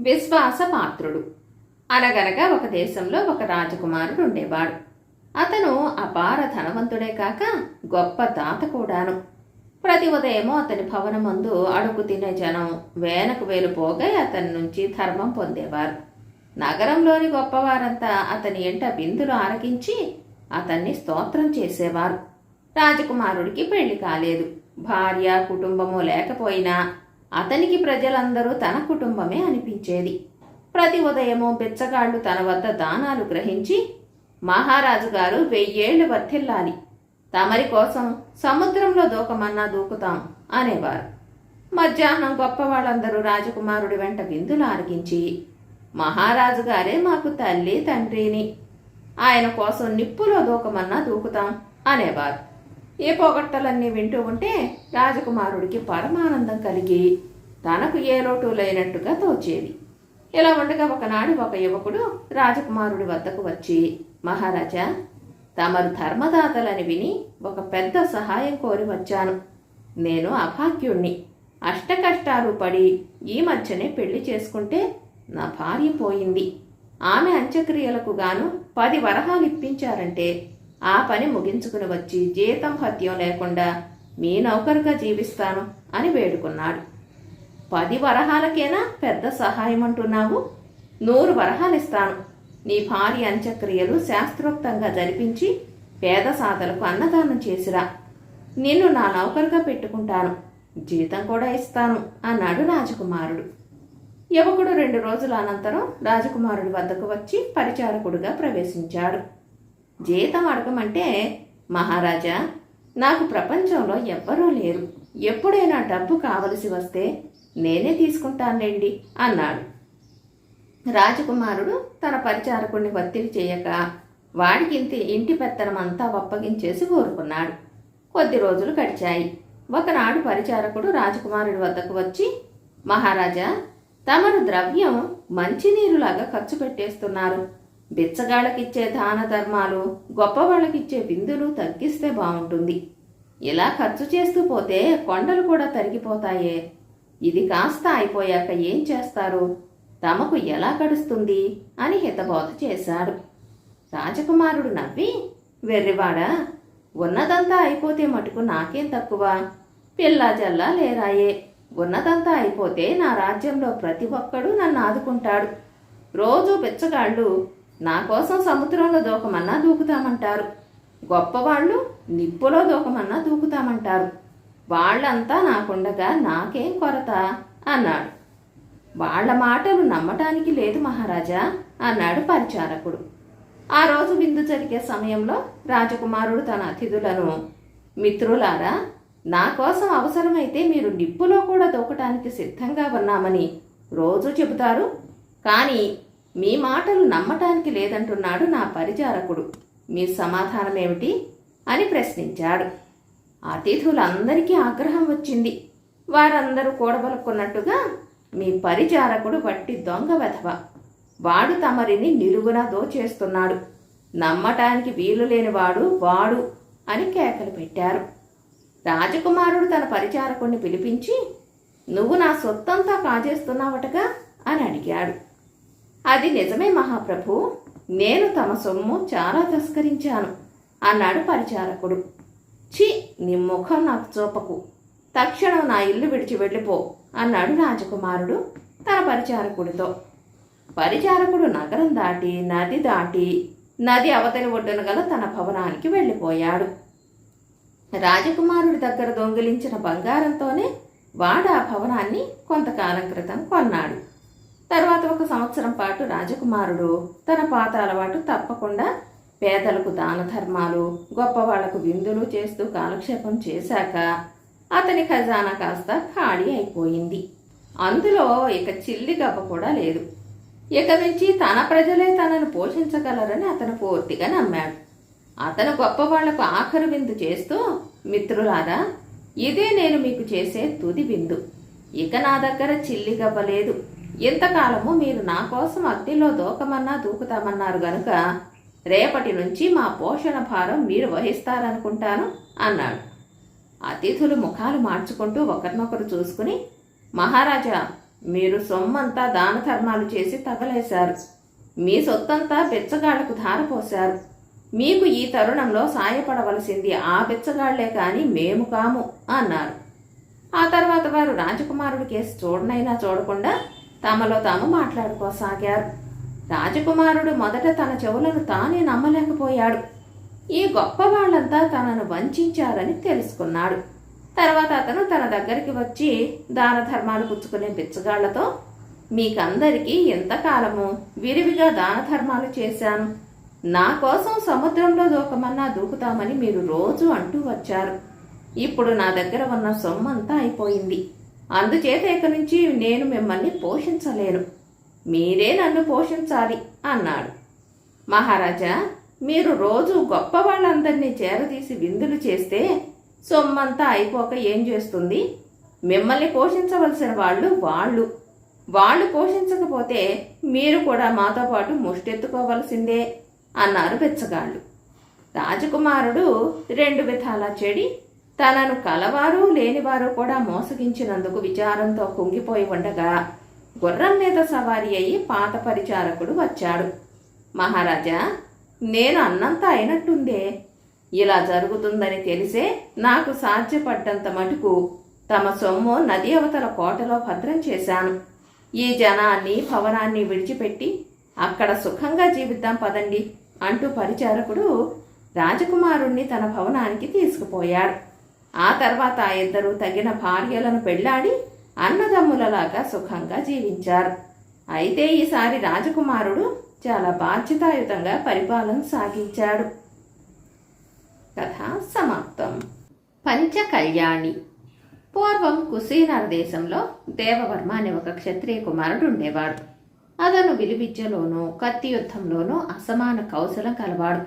విశ్వాసపాత్రుడు అనగనగా ఒక దేశంలో ఒక రాజకుమారుడు ఉండేవాడు. అతను అపార ధనవంతుడే కాక గొప్ప దాత కూడాను. ప్రతి ఉదయము అతని భవనమందు అడుగు తినే జనం వేనకు వేలు పోగై అతని నుంచి ధర్మం పొందేవారు. నగరంలోని గొప్పవారంతా అతని ఎంట బిందులు ఆరగించి అతన్ని స్తోత్రం చేసేవారు. రాజకుమారుడికి పెళ్ళి కాలేదు. భార్య కుటుంబము లేకపోయినా అతనికి ప్రజలందరూ తన కుటుంబమే అనిపించేది. ప్రతి ఉదయము బిచ్చగాళ్ళు తన వద్ద దానాలు గ్రహించి మహారాజు గారు వెయ్యేళ్ళు వర్తిల్లాలి తమరి కోసం సముద్రంలో దూకమన్నా దూకుతాం అనేవారు. మధ్యాహ్నం గొప్ప వాళ్ళందరూ రాజకుమారుడి వెంట విందులు ఆరగించి మహారాజు గారే మాకు తల్లి తండ్రిని ఆయన కోసం నిప్పులో దూకమన్నా దూకుతాం అనేవారు. ఏ పొగట్టలన్నీ వింటూ ఉంటే రాజకుమారుడికి పరమానందం కలిగి తనకు ఏ లోటు లేనట్టుగా తోచేది ఇలా ఉండగా ఒకనాడు ఒక యువకుడు రాజకుమారుడి వద్దకు వచ్చి మహారాజా తమరు ధర్మదాతలని విని ఒక పెద్ద సహాయం కోరి వచ్చాను. నేను అభాగ్యుణ్ణి. అష్టకష్టాలు పడి ఈ మధ్యనే పెళ్ళి చేసుకుంటే నా భార్య పోయింది. ఆమె అంత్యక్రియలకు గాను పది వరహాలు ఇప్పించారంటే ఆ పని ముగించుకుని వచ్చి జీతం హత్యం లేకుండా మీ నౌకరుగా జీవిస్తాను అని వేడుకున్నాడు. పది వరహాలకేనా పెద్ద సహాయం అంటున్నావు? నూరు వరహాలు ఇస్తాను నీ భార్య అంత్యక్రియలు శాస్త్రోక్తంగా జరిపించి పేద సాధలకు అన్నదానం చేసిరా. నిన్ను నా నౌకరుగా పెట్టుకుంటాను. జీతం కూడా ఇస్తాను అన్నాడు రాజకుమారుడు. యువకుడు రెండు రోజుల అనంతరం రాజకుమారుడి వద్దకు వచ్చి పరిచారకుడుగా ప్రవేశించాడు. జీతం అడగమంటే మహారాజా నాకు ప్రపంచంలో ఎవ్వరూ లేరు. ఎప్పుడైనా డబ్బు కావలసి వస్తే నేనే తీసుకుంటానులేండి అన్నాడు. రాజకుమారుడు తన పరిచారకుడిని ఒత్తిడి చేయక వాడికి ఇంత ఇంటి పెత్తనమంతా ఒప్పగించేసి కోరుకున్నాడు. కొద్ది రోజులు గడిచాయి. ఒకనాడు పరిచారకుడు రాజకుమారుడి వద్దకు వచ్చి మహారాజా తమరు ద్రవ్యం మంచినీరులాగా ఖర్చు పెట్టేస్తున్నారు. బిచ్చగాళ్ళకిచ్చే దాన ధర్మాలు గొప్పవాళ్ళకిచ్చే విందులు తగ్గిస్తే బాగుంటుంది. ఇలా ఖర్చు చేస్తూ పోతే కొండలు కూడా తరిగిపోతాయే. ఇది కాస్త అయిపోయాక ఏం చేస్తారు? తమకు ఎలా గడుస్తుంది? అని హితబోధ చేశాడు. రాజకుమారుడు నవ్వి వెర్రివాడా ఉన్నదంతా అయిపోతే మటుకు నాకేం తక్కువ? పిల్లా జల్లా లేరాయే. ఉన్నదంతా అయిపోతే నా రాజ్యంలో ప్రతి ఒక్కడూ నన్ను ఆదుకుంటాడు. రోజూ బిచ్చగాళ్ళు నా కోసం సముద్రంలో దూకమన్నా దూకుతామంటారు. గొప్పవాళ్ళు నిప్పులో దూకమన్నా దూకుతామంటారు. వాళ్ళంతా నాకుండగా నాకేం కొరత? అన్నాడు. వాళ్ళ మాటలు నమ్మటానికి లేదు మహారాజా అన్నాడు పరిచారకుడు. ఆ రోజు విందు జరిగే సమయంలో రాజకుమారుడు తన అతిథులను మిత్రులారా నా కోసం అవసరమైతే మీరు నిప్పులో కూడా దూకటానికి సిద్ధంగా ఉన్నామని రోజు చెబుతారు. కానీ మీ మాటలు నమ్మటానికి లేదంటున్నాడు నా పరిచారకుడు. మీ సమాధానం ఏమిటి అని ప్రశ్నించాడు. అతిథులందరికీ ఆగ్రహం వచ్చింది. వారందరూ కూడబలుక్కున్నట్టుగా మీ పరిచారకుడు వట్టి దొంగ వెధవ. వాడు తమరిని నిలువున దోచేస్తున్నాడు. నమ్మటానికి వీలు లేనివాడు వాడు అని కేకలు పెట్టారు. రాజకుమారుడు తన పరిచారకుణ్ణి పిలిపించి నువ్వు నా సొత్తంతా కాజేస్తున్నావటగా? అని అడిగాడు. అది నిజమే మహాప్రభు. నేను తమ సొమ్ము చాలా తస్కరించాను అన్నాడు పరిచారకుడు. ఛీ నీ ముఖం నాకు చూపకు. తక్షణం నా ఇల్లు విడిచి వెళ్ళిపో అన్నాడు రాజకుమారుడు తన పరిచారకుడితో. పరిచారకుడు నగరం దాటి నది దాటి నది అవతలి ఒడ్డున గల తన భవనానికి వెళ్ళిపోయాడు. రాజకుమారుడి దగ్గర దొంగిలించిన బంగారంతోనే వాడు ఆ భవనాన్ని కొంతకాలం క్రితం కొన్నాడు. తర్వాత ఒక సంవత్సరం పాటు రాజకుమారుడు తన పాత అలవాటు తప్పకుండా పేదలకు దాన ధర్మాలు గొప్పవాళ్ళకు విందులు చేస్తూ కాలక్షేపం చేశాక అతని ఖజానా కాస్త ఖాళీ అయిపోయింది. అందులో ఇక చిల్లి గవ్వ కూడా లేదు. ఇక నుంచి తన ప్రజలే తనను పోషించగలరని అతను పూర్తిగా నమ్మాడు. అతను గొప్పవాళ్ళకు ఆఖరు విందు చేస్తూ మిత్రులారా ఇదే నేను మీకు చేసే తుది విందు. ఇక నా దగ్గర చిల్లి గవ్వ లేదు. ఇంతకాలము మీరు నా కోసం అగ్నిలో దూకమన్నా దూకుతామన్నారు గనుక రేపటి నుంచి మా పోషణ భారం మీరు వహిస్తారనుకుంటాను అన్నాడు. అతిథులు ముఖాలు మార్చుకుంటూ ఒకరినొకరు చూసుకుని మహారాజా మీరు సొమ్మంతా దాన ధర్మాలు చేసి తగలేశారు. మీ సొత్తంతా బెచ్చగాళ్ళకు ధారపోశారు. మీకు ఈ తరుణంలో సాయపడవలసింది ఆ బెచ్చగాళ్ళే కాని మేము కాము అన్నారు. ఆ తర్వాత వారు రాజకుమారుడి కేసు చూడనైనా చూడకుండా తమలో తాము మాట్లాడుకోసాగారు రాజకుమారుడు మొదట తన చెవులను తానే నమ్మలేకపోయాడు. ఈ గొప్ప వాళ్ళంతా తనను వంచారని తెలుసుకున్నాడు. తర్వాత అతను తన దగ్గరికి వచ్చి దాన ధర్మాలు పుచ్చుకునే బిచ్చగాళ్ళతో మీకందరికీ ఎంతకాలము విరివిగా దాన ధర్మాలు చేశాను. నా కోసం సముద్రంలో దూకమన్నా దూకుతామని మీరు రోజు అంటూ వచ్చారు. ఇప్పుడు నా దగ్గర ఉన్న సొమ్మంతా అయిపోయింది. అందుచేత ఇక నుంచి నేను మిమ్మల్ని పోషించలేను. మీరే నన్ను పోషించాలి అన్నాడు. మహారాజా మీరు రోజు గొప్ప వాళ్ళందరినీ చేరదీసి విందులు చేస్తే సొమ్మంతా అయిపోక ఏం చేస్తుంది? మిమ్మల్ని పోషించవలసిన వాళ్ళు వాళ్ళు. వాళ్ళు పోషించకపోతే మీరు కూడా మాతో పాటు ముష్టెత్తుకోవలసిందే అన్నారు బెచ్చగాళ్ళు. రాజకుమారుడు రెండు విధాలా చెడి తనను కలవారు లేనివారు కూడా మోసగించినందుకు విచారంతో కుంగిపోయి ఉండగా గుర్రం మీద సవారీ అయి పాత పరిచారకుడు వచ్చాడు. మహారాజా నేను అన్నంత అయినట్టుందే. ఇలా జరుగుతుందని తెలిసే నాకు సాధ్యపడ్డంత మటుకు తమ సొమ్ము నది అవతల కోటలో భద్రం చేశాను. ఈ జనాన్ని భవనాన్ని విడిచిపెట్టి అక్కడ సుఖంగా జీవిద్దాం పదండి అంటూ పరిచారకుడు రాజకుమారుణ్ణి తన భవనానికి తీసుకుపోయాడు. ఆ తర్వాత ఆ ఇద్దరు తగిన భార్యలను పెళ్ళాడి అన్నదమ్ములలాగా సుఖంగా జీవించారు. అయితే ఈసారి రాజకుమారుడు చాలా బాధ్యతాయుతంగా పరిపాలన సాగించాడు. కథ సమాప్తం. పంచకళ్యాణి. పూర్వం కుశీనర దేశంలో దేవవర్మ అనే ఒక క్షత్రియ కుమారుడు ఉండేవాడు. అతను విలువిద్యలోనూ కత్తి యుద్ధంలోనూ అసమాన కౌశలం కలవాడు.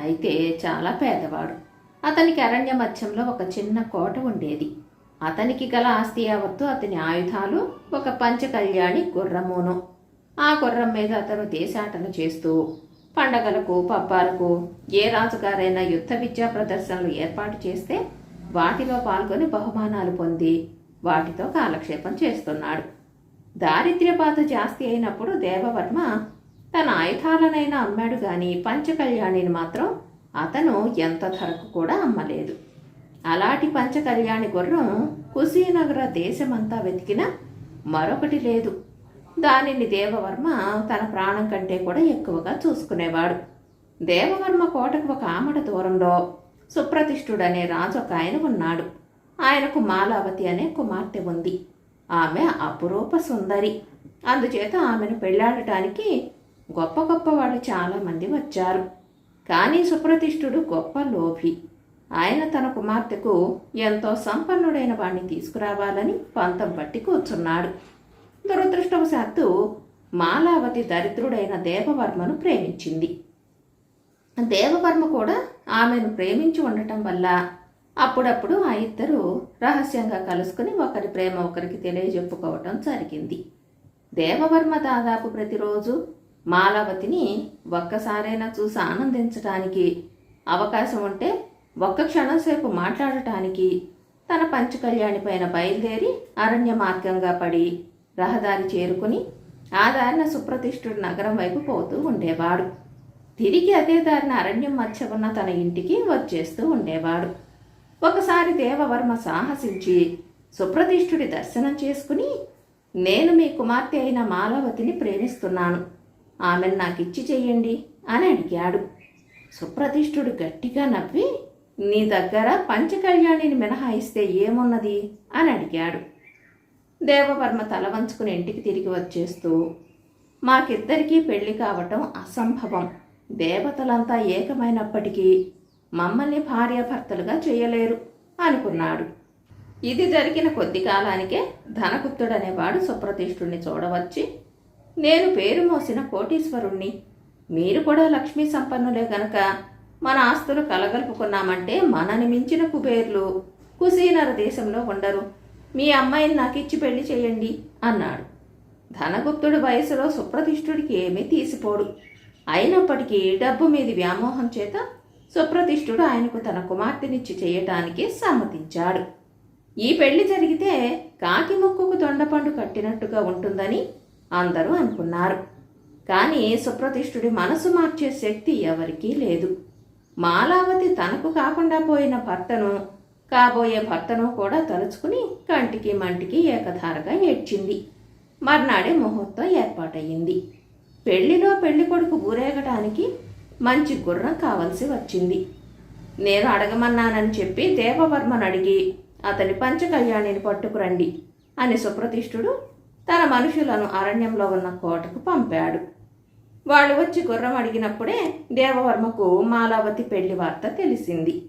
అయితే చాలా పేదవాడు. అతనికి అరణ్య మధ్యంలో ఒక చిన్న కోట ఉండేది. అతనికి గల ఆస్తి యావత్తు అతని ఆయుధాలు ఒక పంచకళ్యాణి గుర్రమును. ఆ గుర్రం మీద అతను దేశాటన చేస్తూ పండగలకు పబ్బాలకు ఏ రాజుగారైనా యుద్ధ విద్యా ప్రదర్శనలు ఏర్పాటు చేస్తే వాటిలో పాల్గొని బహుమానాలు పొంది వాటితో కాలక్షేపం చేస్తున్నాడు. దారిద్ర్యపాత జాస్తి అయినప్పుడు దేవవర్మ తన ఆయుధాలనైనా అమ్మాడు గాని పంచకళ్యాణిని మాత్రం అతను ఎంత ధరకు కూడా అమ్మలేదు. అలాంటి పంచకళ్యాణి గుర్రం కుశీనగర దేశమంతా వెతికినా మరొకటి లేదు. దానిని దేవవర్మ తన ప్రాణం కంటే కూడా ఎక్కువగా చూసుకునేవాడు. దేవవర్మ కోటకు ఒక ఆమడ దూరంలో సుప్రతిష్ఠుడనే రాజు ఒక ఆయన ఉన్నాడు. ఆయనకు మాలావతి అనే కుమార్తె ఉంది. ఆమె అపురూప సుందరి. అందుచేత ఆమెను పెళ్ళాడటానికి గొప్ప గొప్ప వాళ్ళు చాలామంది వచ్చారు. కానీ సుప్రతిష్ఠుడు గొప్ప లోభి. ఆయన తన కుమార్తెకు ఎంతో సంపన్నుడైన వాణ్ణి తీసుకురావాలని పంతం పట్టి కూర్చున్నాడు. దురదృష్టవశాత్తు మాలావతి దరిద్రుడైన దేవవర్మను ప్రేమించింది. దేవవర్మ కూడా ఆమెను ప్రేమించి ఉండటం వల్ల అప్పుడప్పుడు ఆ ఇద్దరు రహస్యంగా కలుసుకుని ఒకరి ప్రేమ ఒకరికి తెలియజెప్పుకోవటం జరిగింది. దేవవర్మ దాదాపు ప్రతిరోజు మాలావతిని ఒక్కసారైనా చూసి ఆనందించటానికి అవకాశం ఉంటే ఒక్క క్షణం సేపు మాట్లాడటానికి తన పంచకళ్యాణి పైన బయలుదేరి అరణ్య మార్గంగా పడి రహదారి చేరుకుని ఆ దారిన సుప్రతిష్ఠుడు నగరం వైపు పోతూ ఉండేవాడు. తిరిగి అదే దారిన అరణ్యం మధ్య ఉన్న తన ఇంటికి వచ్చేస్తూ ఉండేవాడు. ఒకసారి దేవవర్మ సాహసించి సుప్రతిష్ఠుడి దర్శనం చేసుకుని నేను మీ కుమార్తె అయిన మాలవతిని ప్రేమిస్తున్నాను. ఆమెను ఇచ్చి చెయ్యండి అని అడిగాడు. సుప్రతిష్ఠుడు గట్టిగా నవ్వి నీ దగ్గర పంచకళ్యాణిని మినహాయిస్తే ఏమున్నది? అని అడిగాడు. దేవవర్మ తల వంచుకుని ఇంటికి తిరిగి వచ్చేస్తూ మాకిద్దరికీ పెళ్ళి కావటం అసంభవం. దేవతలంతా ఏకమైనప్పటికీ మమ్మల్ని భార్యాభర్తలుగా చేయలేరు అనుకున్నాడు. ఇది జరిగిన కొద్ది కాలానికే ధనగుప్తుడనేవాడు సుప్రతిష్ఠుణ్ణి చూడవచ్చి నేను పేరు మోసిన కోటీశ్వరుణ్ణి. మీరు కూడా లక్ష్మీ సంపన్నులే గనక. మన ఆస్తులు కలగలుపుకున్నామంటే మనని మించిన కుబేర్లు కుసీనర దేశంలో ఉండరు. మీ అమ్మాయిని నాకు ఇచ్చి పెళ్ళి చేయండి అన్నాడు. ధనగుప్తుడి వయసులో సుప్రతిష్ఠుడికి ఏమీ తీసిపోడు. అయినప్పటికీ డబ్బు మీది వ్యామోహం చేత సుప్రతిష్ఠుడు ఆయనకు తన కుమార్తెనిచ్చి చేయటానికి సమ్మతించాడు. ఈ పెళ్ళి జరిగితే కాకి ముక్కుకు దొండపండు కట్టినట్టుగా ఉంటుందని అందరూ అనుకున్నారు. కానీ సుప్రతిష్ఠుడి మనసు మార్చే శక్తి ఎవరికీ లేదు. మాలావతి తనకు కాకుండా పోయిన భర్తను కాబోయే భర్తను కూడా తలుచుకుని కంటికి మంటికి ఏకధారగా ఏడ్చింది. మర్నాడే ముహూర్తం ఏర్పాటయ్యింది. పెళ్ళిలో పెళ్ళి కొడుకు ఊరేగటానికి మంచి గుర్రం కావలసి వచ్చింది. నేను అడగమన్నానని చెప్పి దేవవర్మను అడిగి అతని పంచకళ్యాణిని పట్టుకురండి అని సుప్రతిష్ఠుడు తన మనుషులను అరణ్యంలో ఉన్న కోటకు పంపాడు. వాళ్ళు వచ్చి గుర్రం అడిగినప్పుడే దేవవర్మకు మాలావతి పెళ్ళి వార్త తెలిసింది.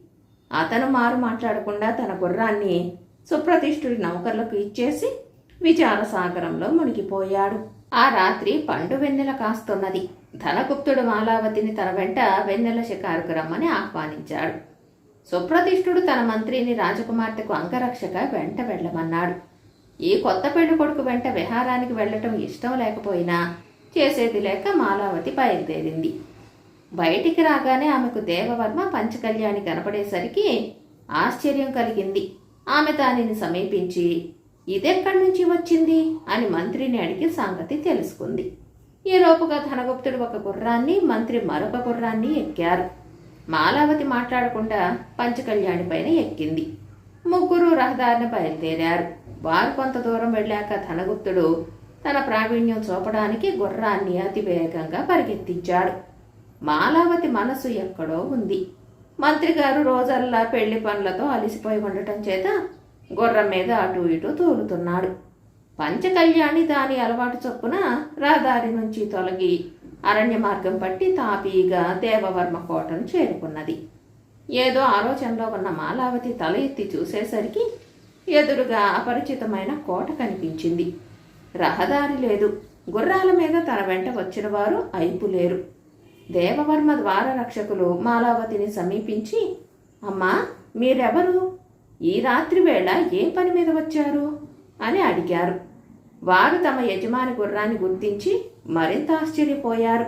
అతను మారు మాట్లాడకుండా తన గుర్రాన్ని సుప్రతిష్ఠుడి నౌకర్లకు ఇచ్చేసి విచారసాగరంలో మునిగిపోయాడు. ఆ రాత్రి పండు వెన్నెల కాస్తున్నది. ధనగుప్తుడు మాలావతిని తన వెంట వెన్నెల షికారుకు రమ్మని ఆహ్వానించాడు. సుప్రతిష్ఠుడు తన మంత్రిని రాజకుమార్తెకు అంగరక్షగా వెంట వెళ్ళమన్నాడు. ఈ కొత్త పెళ్ళి కొడుకు వెంట విహారానికి వెళ్ళటం ఇష్టం లేకపోయినా చేసేది లేక మాలావతి బయలుదేరింది. బయటికి రాగానే ఆమెకు దేవవర్మ పంచకళ్యాణి కనపడేసరికి ఆశ్చర్యం కలిగింది. ఆమె దానిని సమీపించి ఇదెక్కడి నుంచి వచ్చింది? అని మంత్రిని అడిగి సంగతి తెలుసుకుంది. ఈలోపుగా ధనగుప్తుడు ఒక గుర్రాన్ని మంత్రి మరొక గుర్రాన్ని ఎక్కారు. మాలావతి మాట్లాడకుండా పంచకళ్యాణి పైన ఎక్కింది. ముగ్గురు రహదారిని బయలుదేరారు. వారు కొంత దూరం వెళ్ళాక ధనగుప్తుడు తన ప్రావీణ్యం చూపడానికి గుర్రాన్ని అతివేగంగా పరిగెత్తించాడు. మాలావతి మనసు ఎక్కడో ఉంది. మంత్రి గారు రోజల్లా పెళ్ళి పనులతో అలిసిపోయి ఉండటం చేత గుర్రం మీద అటు ఇటు తోలుతున్నాడు. పంచకళ్యాణి దాని అలవాటు చొప్పున రహదారి నుంచి తొలగి అరణ్య మార్గం పట్టి తాపీగా దేవవర్మ కోటను చేరుకున్నది. ఏదో ఆలోచనలో ఉన్న మాలావతి తల ఎత్తి చూసేసరికి ఎదురుగా అపరిచితమైన కోట కనిపించింది. రహదారి లేదు. గుర్రాల మీద తన వెంట వచ్చిన వారు అయిపు లేరు. దేవవర్మ ద్వార రక్షకులు మాలావతిని సమీపించి అమ్మా మీరెవరు? ఈ రాత్రి వేళ ఏ పని మీద వచ్చారు? అని అడిగారు. వారు తమ యజమాని గుర్రాన్ని గుర్తించి మరింత ఆశ్చర్యపోయారు.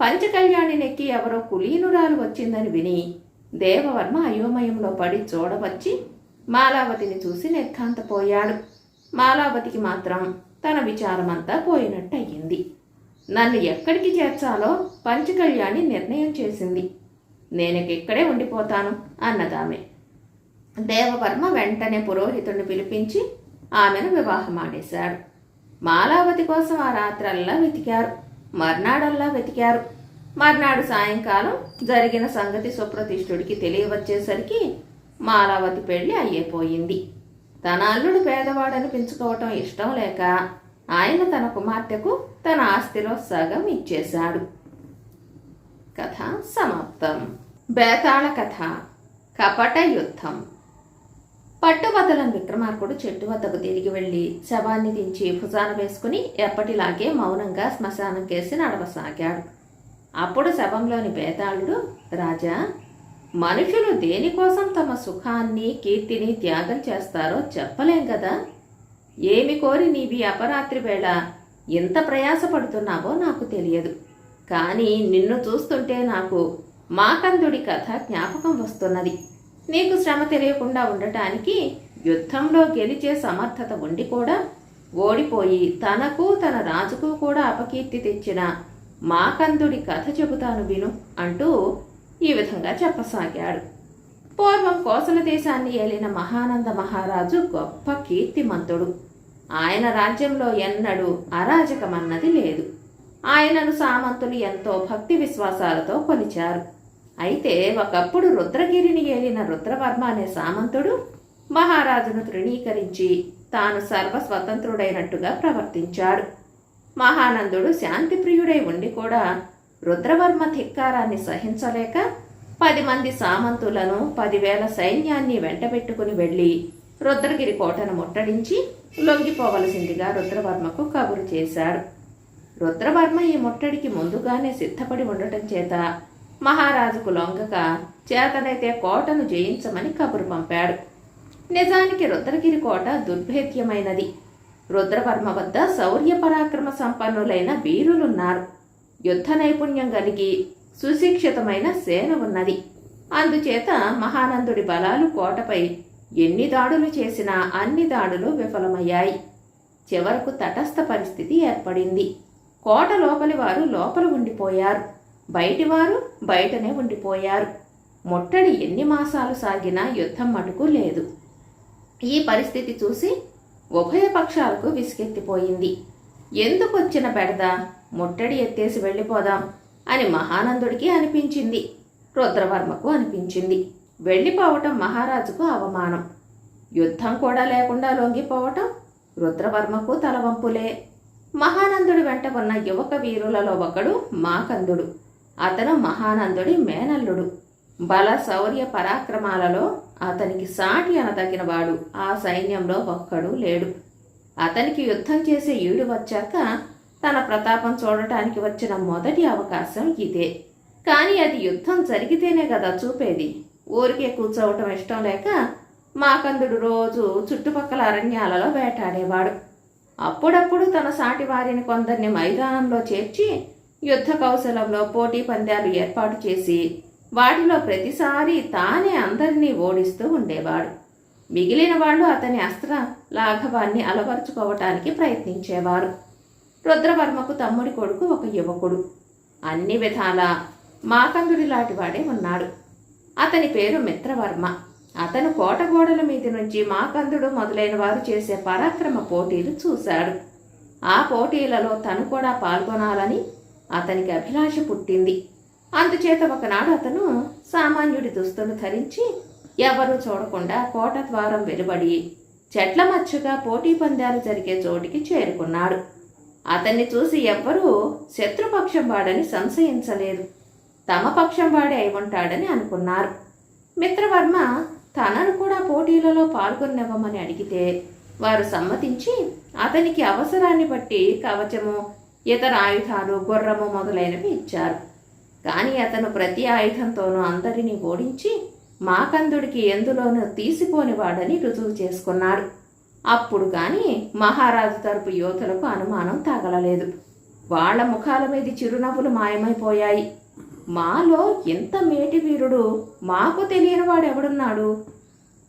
పంచకళ్యాణినెక్కి ఎవరో కులీనురాలు వచ్చిందని విని దేవవర్మ అయోమయంలో పడి చూడవచ్చి మాలావతిని చూసి నిర్ఘాంతపోయాడు. మాలావతికి మాత్రం తన విచారమంతా పోయినట్టయింది. నన్ను ఎక్కడికి చేర్చాలో పంచకళ్యాణి నిర్ణయం చేసింది. నేను ఇక్కడే ఉండిపోతాను అన్నదామె. దేవవర్మ వెంటనే పురోహితుడిని పిలిపించి ఆమెను వివాహమాడేశాడు. మాలావతి కోసం ఆ రాత్రల్లా వెతికారు. మర్నాడల్లా వెతికారు. మర్నాడు సాయంకాలం జరిగిన సంగతి సుప్రతిష్ఠుడికి తెలియవచ్చేసరికి మాలావతి పెళ్ళి అయ్యేపోయింది. తన అల్లుడు పేదవాడని పెంచుకోవటం ఇష్టం లేక ఆయన తన కుమార్తెకు తన ఆస్తిలో సగం ఇచ్చేశాడు. కథ సమాప్తం. బేతాళ కథ. కపట యుద్ధం. పట్టుబదలం విక్రమార్కుడు చెట్టు వద్దకు తిరిగి వెళ్ళి శవాన్ని దించి భుజాన వేసుకుని ఎప్పటిలాగే మౌనంగా శ్మశానం కేసి నడవసాగాడు. అప్పుడు శవంలోని బేతాళుడు రాజా మనుషులు దేనికోసం తమ సుఖాన్ని కీర్తిని త్యాగం చేస్తారో చెప్పలేం కదా? ఏమి కోరి నీవి అపరాత్రి వేళ ఎంత ప్రయాసపడుతున్నావో నాకు తెలియదు. కానీ నిన్ను చూస్తుంటే నాకు మాకందుడి కథ జ్ఞాపకం వస్తున్నది. నీకు శ్రమ తెలియకుండా ఉండటానికి యుద్ధంలో గెలిచే సమర్థత ఉండి కూడా ఓడిపోయి తనకు తన రాజుకు కూడా అపకీర్తి తెచ్చిన మాకందుడి కథ చెబుతాను విను అంటూ ఈ విధంగా చెప్పసాగాడు. పూర్వం కోసల దేశాన్ని ఏలిన మహానంద మహారాజు గొప్ప కీర్తిమంతుడు. ఆయన రాజ్యంలో ఎన్నడూ అరాజకమన్నది లేదు. ఆయనను సామంతులు ఎంతో భక్తి విశ్వాసాలతో కొలిచారు. అయితే ఒకప్పుడు రుద్రగిరిని ఏలిన రుద్రవర్మ అనే సామంతుడు మహారాజును తృణీకరించి తాను సర్వస్వతంత్రుడైనట్టుగా ప్రవర్తించాడు. మహానందుడు శాంతిప్రియుడై ఉండి కూడా రుద్రవర్మ ధిక్కారాన్ని సహించలేక పది మంది సామంతులను పదివేల సైన్యాన్ని వెంటబెట్టుకుని వెళ్ళి రుద్రగిరి కోటను ముట్టడించి లొంగిపోవలసిందిగా రుద్రవర్మకు కబురు చేశాడు రుద్రవర్మ ఈ ముట్టడికి ముందుగానే సిద్ధపడి ఉండటం చేత మహారాజుకు లొంగక చేతనైతే కోటను జయించమని కబురు పంపాడు. నిజానికి రుద్రగిరి కోట దుర్భేద్యమైనది. రుద్రవర్మ వద్ద శౌర్య పరాక్రమ సంపన్నులైన వీరులున్నారు. యుద్ధ నైపుణ్యం కలిగి సుశిక్షితమైన సేన ఉన్నది. అందుచేత మహానందుడి బలాలు కోటపై ఎన్ని దాడులు చేసినా అన్ని దాడులు విఫలమయ్యాయి. చివరకు తటస్థ పరిస్థితి ఏర్పడింది. కోట లోపలి వారు లోపల ఉండిపోయారు. బయటివారు బయటనే ఉండిపోయారు. ముట్టడి ఎన్ని మాసాలు సాగినా యుద్ధం మటుకు లేదు. ఈ పరిస్థితి చూసి ఉభయ పక్షాలకు విసుగెత్తిపోయింది ఎందుకొచ్చిన బెడద? ముట్టడి ఎత్తేసి వెళ్ళిపోదాం అని మహానందుడికి అనిపించింది. రుద్రవర్మకు అనిపించింది. వెళ్ళిపోవటం మహారాజుకు అవమానం. యుద్ధం కూడా లేకుండా లొంగిపోవటం రుద్రవర్మకు తలవంపులే. మహానందుడి వెంట ఉన్న యువక వీరులలో ఒకడు మాకందుడు. అతను మహానందుడి మేనల్లుడు. బల శౌర్య పరాక్రమాలలో అతనికి సాటి అనదగినవాడు. ఆ సైన్యంలో ఒక్కడు లేడు. అతనికి యుద్ధం చేసే ఈడు వచ్చాక తన ప్రతాపం చూడటానికి వచ్చిన మొదటి అవకాశం ఇదే. కానీ అది యుద్ధం జరిగితేనే కదా చూపేది. ఊరికే కూర్చోవటం ఇష్టం లేక మాకందుడు రోజు చుట్టుపక్కల అరణ్యాలలో వేటాడేవాడు. అప్పుడప్పుడు తన సాటి వారిని కొందరిని మైదానంలో చేర్చి యుద్ధ కౌశలంలో పోటీ పందాలు ఏర్పాటు చేసి వాటిలో ప్రతిసారి తానే అందరినీ ఓడిస్తూ ఉండేవాడు. మిగిలిన వాళ్ళు అతని అస్త్ర లాఘవాన్ని అలవరుచుకోవటానికి ప్రయత్నించేవారు. రుద్రవర్మకు తమ్ముడి కొడుకు ఒక యువకుడు. అన్ని విధాల మాకందుడి లాంటివాడే ఉన్నాడు. అతని పేరు మిత్రవర్మ. అతను కోటగోడల మీది నుంచి మాకందుడు మొదలైన వారు చేసే పరాక్రమ పోటీలు చూశాడు. ఆ పోటీలలో తను కూడా పాల్గొనాలని అతనికి అభిలాష పుట్టింది. అందుచేత ఒకనాడు అతను సామాన్యుడి దుస్తులు ధరించి ఎవరూ చూడకుండా కోట ద్వారం వెలువడి చెట్ల మధ్యగా పోటీ పందాలు జరిగే చోటికి చేరుకున్నాడు. అతన్ని చూసి ఎవ్వరూ శత్రుపక్షం వాడని సంశయించలేదు. తమ పక్షం వాడే అయి ఉంటాడని అనుకున్నారు. మిత్రవర్మ తనను కూడా పోటీలలో పాల్గొనివ్వమని అడిగితే వారు సమ్మతించి అతనికి అవసరాన్ని బట్టి కవచము ఇతర ఆయుధాలు గుర్రము మొదలైనవి ఇచ్చారు. కానీ అతను ప్రతి ఆయుధంతోనూ అందరినీ ఓడించి మాకందుడికి ఎందులోనూ తీసిపోనివాడని రుజువు చేసుకున్నాడు అప్పుడు కానీ మహారాజు తరపు యోధులకు అనుమానం తగలలేదు. వాళ్ళ ముఖాల మీద చిరునవ్వులు మాయమైపోయాయి. మాలో ఇంత మేటి వీరుడు? మాకు తెలియని వాడు ఎవడున్నాడు?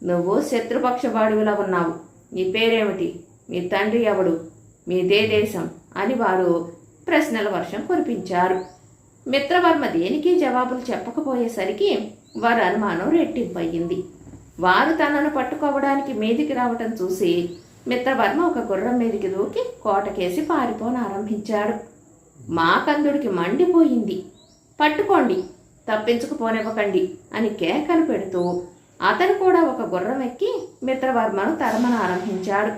నువ్వు శత్రుపక్షవాడివిలా ఉన్నావు. నీ పేరేమిటి? మీ తండ్రి ఎవడు? మీదే దేశం? అని వారు ప్రశ్నల వర్షం కురిపించారు. మిత్రవర్మ దేనికి జవాబులు చెప్పకపోయేసరికి వారి అనుమానం రెట్టింపయ్యింది. వారు తనను పట్టుకోవడానికి మీదికి రావటం చూసి మిత్రవర్మ ఒక గుర్రం మీదికి దూకి కోటకేసి పారిపోనారంభించాడు. మాకందుడికి మండిపోయింది. పట్టుకోండి తప్పించుకుపోనివ్వకండి అని కేకలు పెడుతూ అతను కూడా ఒక గుర్రం ఎక్కి మిత్రవర్మను తరమన ఆరంభించాడు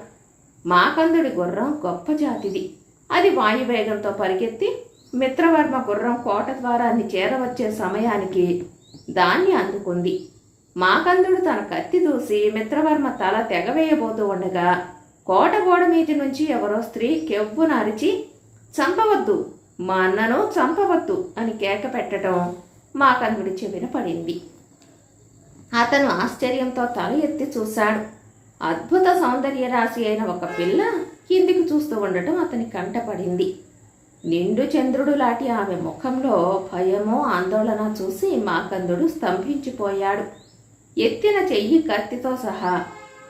మాకందుడి గుర్రం గొప్ప జాతిది. అది వాయువేగంతో పరిగెత్తి మిత్రవర్మ గుర్రం కోట ద్వారాన్ని చేరవచ్చే సమయానికి దాన్ని అందుకుంది మాకందుడు తన కత్తి దూసి మిత్రవర్మ తల తెగవేయబోతూ ఉండగా కోట గోడ మీది నుంచి ఎవరో స్త్రీ కెవ్వున అరిచి చంపవద్దు మా అన్నను చంపవద్దు అని కేక పెట్టడం మాకందుడి చెవిన పడింది. అతను ఆశ్చర్యంతో తల ఎత్తి చూశాడు. అద్భుత సౌందర్య రాశి అయిన ఒక పిల్ల కిందికి చూస్తూ ఉండటం అతని కంటపడింది. నిండు చంద్రుడు లాంటి ఆమె ముఖంలో భయమో ఆందోళన చూసి మాకందుడు స్తంభించిపోయాడు. ఎత్తిన చెయ్యి కత్తితో సహా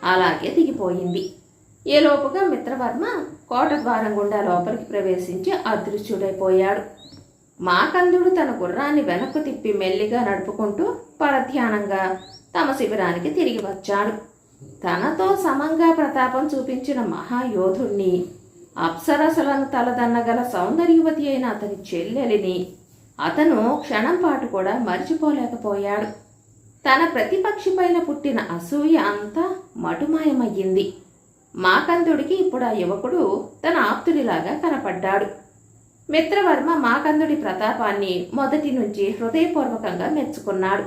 అలాగే దిగిపోయింది. ఏలోపుగా మిత్రవర్మ కోట ద్వారం గుండా లోపలికి ప్రవేశించి అదృశ్యుడైపోయాడు. మాకందుడు తన గుర్రాన్ని వెనక్కు తిప్పి మెల్లిగా నడుపుకుంటూ పరధ్యానంగా తమ శిబిరానికి తిరిగి వచ్చాడు. తనతో సమంగా ప్రతాపం చూపించిన మహాయోధుణ్ణి అప్సరసలను తలదన్నగల సౌందర్యవతి అయిన అతని చెల్లెలిని అతను క్షణం పాటు కూడా మర్చిపోలేకపోయాడు. తన ప్రతిపక్షిపైన పుట్టిన అసూయ అంతా మటుమాయమయ్యింది. మాకందుడికి ఇప్పుడు ఆ యువకుడు తన ఆప్తుడిలాగా కనపడ్డాడు. మిత్రవర్మ మాకందుడి ప్రతాపాన్ని మొదటి నుంచి హృదయపూర్వకంగా మెచ్చుకున్నాడు.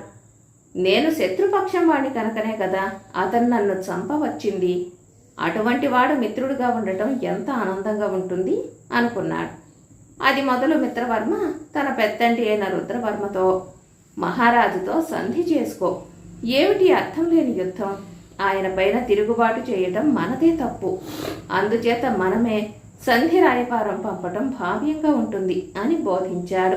నేను శత్రుపక్షం వాణ్ణి కనుకనే కదా అతను నన్ను చంపవచ్చింది. అటువంటి వాడు మిత్రుడిగా ఉండటం ఎంత ఆనందంగా ఉంటుంది అనుకున్నాడు. అది మొదలు మిత్రవర్మ తన పెద్దంటి అయిన రుద్రవర్మతో. మహారాజుతో సంధి చేసుకో. ఏమిటి అర్థం లేని యుద్ధం? ఆయన పైన తిరుగుబాటు చేయటం మనదే తప్పు. అందుచేత మనమే సంధి రాయపారం పంపటం భావ్యంగా ఉంటుంది అని బోధించాడు.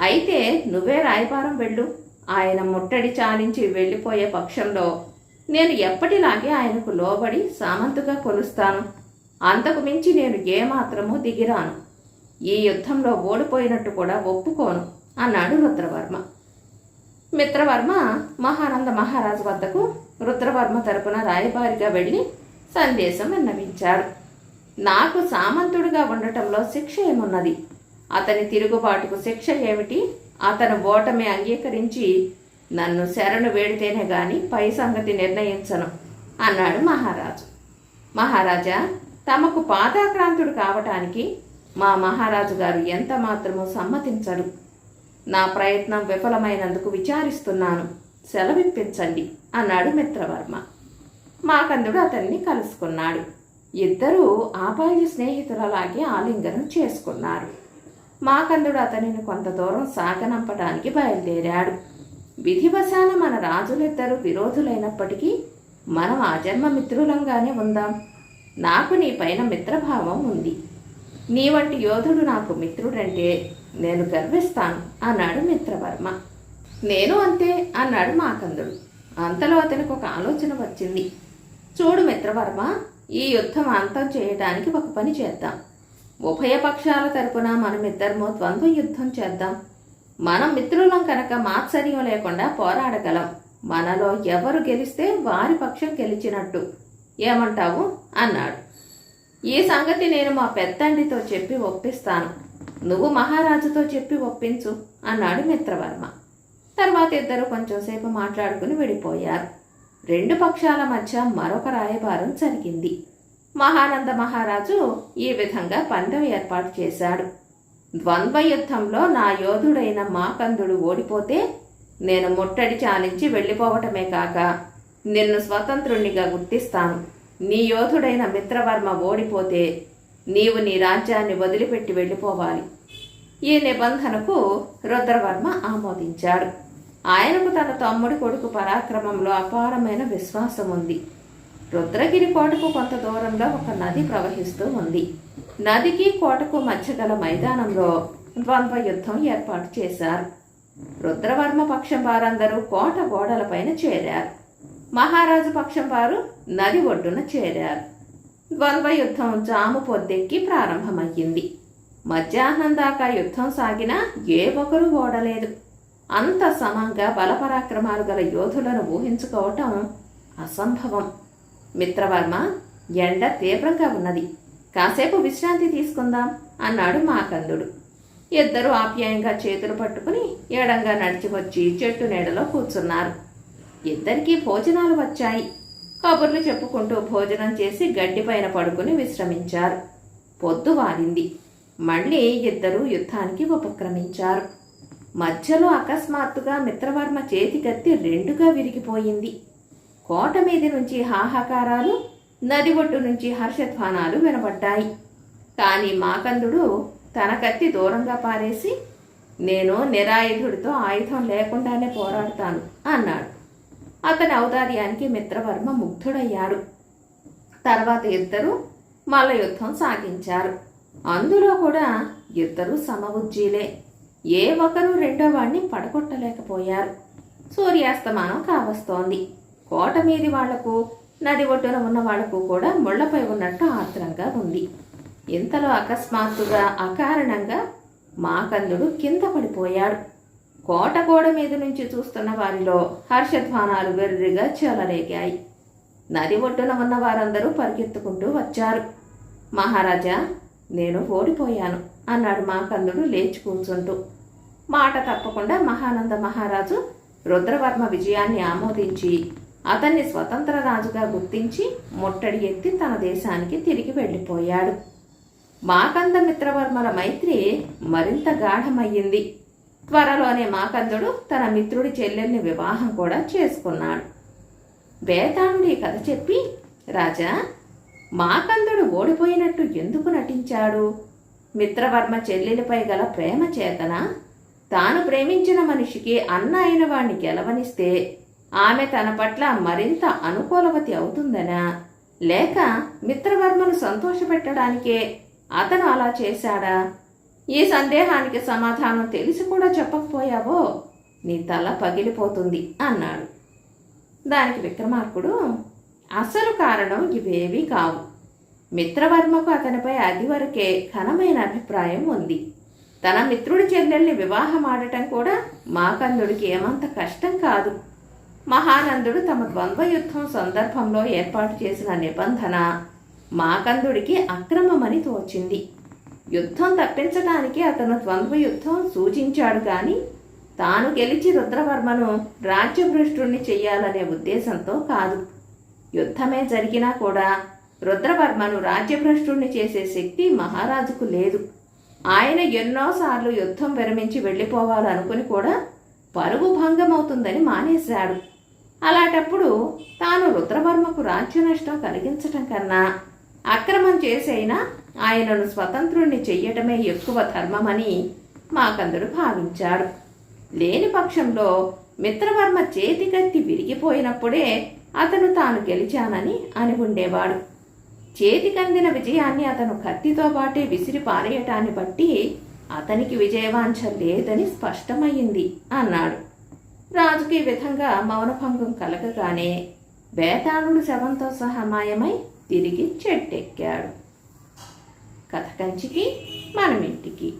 అయితే నువ్వే రాయపారం వెళ్ళు. ఆయన ముట్టడి చాలించి వెళ్ళిపోయే పక్షంలో నేను ఎప్పటిలాగే ఆయనకు లోబడి సామంతుగా కొలుస్తాను. అంతకు మించి నేను ఏమాత్రమూ దిగిరాను. ఈ యుద్ధంలో ఓడిపోయినట్టు కూడా ఒప్పుకోను. అన్నాడు రుద్రవర్మ. మిత్రవర్మ మహానంద మహారాజు వద్దకు రుద్రవర్మ తరపున రాయబారిగా వెళ్ళి సందేశం విన్నవించారు. నాకు సామంతుడిగా ఉండటంలో శిక్ష ఏమున్నది? అతని తిరుగుబాటుకు శిక్ష ఏమిటి? అతను ఓటమి అంగీకరించి నన్ను శరణు వేడితేనే గాని పై సంగతి నిర్ణయించను అన్నాడు మహారాజు. మహారాజా తమకు పాదాక్రాంతుడు కావటానికి మా మహారాజు గారు ఎంత మాత్రమూ సమ్మతించడు నా ప్రయత్నం విఫలమైనందుకు విచారిస్తున్నాను. సెలవిప్పించండి అన్నాడు మిత్రవర్మ. మాకందుడు అతన్ని కలుసుకున్నాడు. ఇద్దరూ ఆబాల్య స్నేహితులలాగే ఆలింగనం చేసుకున్నారు. మాకందుడు అతనిని కొంత దూరం సాగనంపడానికి బయలుదేరాడు. విధివశాన మన రాజులిద్దరూ విరోధులైనప్పటికీ మనం ఆజన్మ మిత్రులంగానే ఉందాం. నాకు నీ పైన మిత్రభావం ఉంది. నీ వంటి యోధుడు నాకు మిత్రుడంటే నేను గర్విస్తాను అన్నాడు మిత్రవర్మ. నేను అంతే అన్నాడు మాకందుడు. అంతలో అతనికి ఒక ఆలోచన వచ్చింది. చూడు మిత్రవర్మ ఈ యుద్ధం అంతం చేయడానికి ఒక పని చేద్దాం. ఉభయ పక్షాల తరపున మనమిద్దరము ద్వంద్వ యుద్ధం చేద్దాం. మనం మిత్రులం కనుక మాత్సర్యం లేకుండా పోరాడగలం. మనలో ఎవరు గెలిస్తే వారి పక్షం గెలిచినట్టు. ఏమంటావు? అన్నాడు. ఈ సంగతి నేను మా పెద్దండితో చెప్పి ఒప్పిస్తాను. నువ్వు మహారాజుతో చెప్పి ఒప్పించు అన్నాడు మిత్రవర్మ. తర్వాత ఇద్దరు కొంచెంసేపు మాట్లాడుకుని విడిపోయారు. రెండు పక్షాల మధ్య మరొక రాయబారం జరిగింది. మహానంద మహారాజు ఈ విధంగా పందెం ఏర్పాటు చేశాడు. ద్వంద్వ యుద్ధంలో నా యోధుడైన మాకందుడు ఓడిపోతే నేను ముట్టడి చాలించి వెళ్ళిపోవటమే కాక నిన్ను స్వతంత్రుణ్ణిగా గుర్తిస్తాను. నీ యోధుడైన మిత్రవర్మ ఓడిపోతే నీవు నీ రాజ్యాన్ని వదిలిపెట్టి వెళ్ళిపోవాలి. ఈ నిబంధనకు రుద్రవర్మ ఆమోదించాడు. ఆయనకు తన తమ్ముడి కొడుకు పరాక్రమంలో అపారమైన విశ్వాసం ఉంది. రుద్రగిరి కోటకు కొంత దూరంలో ఒక నది ప్రవహిస్తూ ఉంది. నదికి కోటకు మధ్య గల మైదానంలో ద్వంద్వ యుద్ధం ఏర్పాటు చేశారు. రుద్రవర్మ పక్షం వారందరూ కోట గోడలపైన చేరారు. మహారాజు పక్షం వారు నది ఒడ్డున చేరారు. ద్వంద్వ యుద్ధం జాము పొద్దెక్కి ప్రారంభమయ్యింది. మధ్యాహ్నం దాకా యుద్ధం సాగినా ఏ ఒక్కరూ ఓడలేదు. అంత సమంగా బలపరాక్రమాలు గల యోధులను ఊహించుకోవటం అసంభవం. మిత్రవర్మ ఎండ తీవ్రంగా ఉన్నది. కాసేపు విశ్రాంతి తీసుకుందాం అన్నాడు మాకందుడు ఇద్దరు ఆప్యాయంగా చేతులు పట్టుకుని ఎడంగా నడిచి వచ్చి చెట్టు నీడలో కూర్చున్నారు. ఇద్దరికీ భోజనాలు వచ్చాయి. కబుర్లు చెప్పుకుంటూ భోజనం చేసి గడ్డిపైన పడుకుని విశ్రమించారు. పొద్దు వారింది మళ్ళీ ఇద్దరూ యుద్ధానికి ఉపక్రమించారు. మధ్యలో అకస్మాత్తుగా మిత్రవర్మ చేతికత్తి రెండుగా విరిగిపోయింది. కోట మీది నుంచి హాహాకారాలు నది ఒడ్డు నుంచి హర్షధ్వానాలు వినబడ్డాయి. కానీ మాకందుడు తన కత్తి దూరంగా పారేసి నేను నిరాయుధుడితో ఆయుధం లేకుండానే పోరాడుతాను అన్నాడు. అతని ఔదార్యానికి మిత్రవర్మ ముగ్ధుడయ్యాడు. తర్వాత ఇద్దరు మల్ల యుద్ధం సాగించారు. అందులో కూడా ఇద్దరు సమబుజ్జీలే ఏ ఒకరు రెండో వాణ్ణి పడగొట్టలేకపోయారు. సూర్యాస్తమానం కావస్తోంది. కోట మీది వాళ్ళకు నది ఒడ్డున ఉన్న వాళ్ళకు కూడా ముళ్ళపై ఉన్నట్టు ఆత్రంగా ఉంది. ఇంతలో అకస్మాత్తుగా అకారణంగా మాకందుడు కింద పడిపోయాడు. కోట గోడ మీద నుంచి చూస్తున్న వారిలో హర్షధ్వానాలు వెర్రిగా చెలరేగాయి. నది ఒడ్డున ఉన్న వారందరూ పరిగెత్తుకుంటూ వచ్చారు. మహారాజా నేను ఓడిపోయాను అన్నాడు మాకందుడు లేచి కూర్చుంటూ. మాట తప్పకుండా మహానంద మహారాజు రుద్రవర్మ విజయాన్ని ఆమోదించి అతన్ని స్వతంత్ర రాజుగా గుర్తించి ముట్టడి ఎత్తి తన దేశానికి తిరిగి వెళ్ళిపోయాడు. మాకంద మిత్రవర్మల మైత్రి మరింత గాఢమయ్యింది. త్వరలోనే మాకందుడు తన మిత్రుడి చెల్లెల్ని వివాహం కూడా చేసుకున్నాడు. బేతాళుడి కథ చెప్పి రాజా మాకందుడు ఓడిపోయినట్టు ఎందుకు నటించాడు? మిత్రవర్మ చెల్లెలిపై గల ప్రేమ చేతన? తాను ప్రేమించిన మనిషికి అన్న అయిన వాణ్ణి గెలవనిస్తే ఆమె తన పట్ల మరింత అనుకూలవతి అవుతుందనా? లేక మిత్రవర్మను సంతోషపెట్టడానికే అతను అలా చేశాడా? ఈ సందేహానికి సమాధానం తెలిసి కూడా చెప్పకపోయావో? నీ తల పగిలిపోతుంది అన్నాడు. దానికి విక్రమార్కుడు అసలు కారణం ఇవేవి కావు. మిత్రవర్మకు అతనిపై అది వరకే ఘనమైన అభిప్రాయం ఉంది. తన మిత్రుడి చెల్లెల్ని వివాహం ఆడటం కూడా మాకందుడికి ఏమంత కష్టం కాదు. మహానందుడు తమ ద్వంద్వ యుద్ధం సందర్భంలో ఏర్పాటు చేసిన నిబంధన మాకందుడికి అక్రమమని తోచింది. యుద్ధం తప్పించడానికి అతను ద్వంద్వ యుద్ధం సూచించాడు కానీ తాను గెలిచి రుద్రవర్మను రాజ్యభ్రష్టుణ్ణి చెయ్యాలనే ఉద్దేశంతో కాదు. యుద్ధమే జరిగినా కూడా రుద్రవర్మను రాజ్యభ్రష్టుణ్ణి చేసే శక్తి మహారాజుకు లేదు. ఆయన ఎన్నోసార్లు యుద్ధం విరమించి వెళ్ళిపోవాలనుకుని కూడా పరుగు భంగమవుతుందని మానేశాడు. అలాంటప్పుడు తాను రుద్రవర్మకు రాజ్య నష్టం కలిగించటం కన్నా అక్రమం చేసైనా ఆయనను స్వతంత్రుణ్ణి చెయ్యటమే ఎక్కువ ధర్మమని మాకందుడు భావించాడు. లేని పక్షంలో మిత్రవర్మ చేతికత్తి విరిగిపోయినప్పుడే అతను తాను గెలిచానని అని ఉండేవాడు చేతికందిన విజయాన్ని అతను కత్తితో పాటే విసిరి పారేయటాన్ని బట్టి అతనికి విజయవాంఛ లేదని స్పష్టమయ్యింది అన్నాడు. రాజుకి ఈ విధంగా మౌనభంగం కలగగానే వేతాళుడు శవంతో సహా మాయమై తిరిగి చెట్టెక్కాడు. కథ కంచికి మనమింటికి.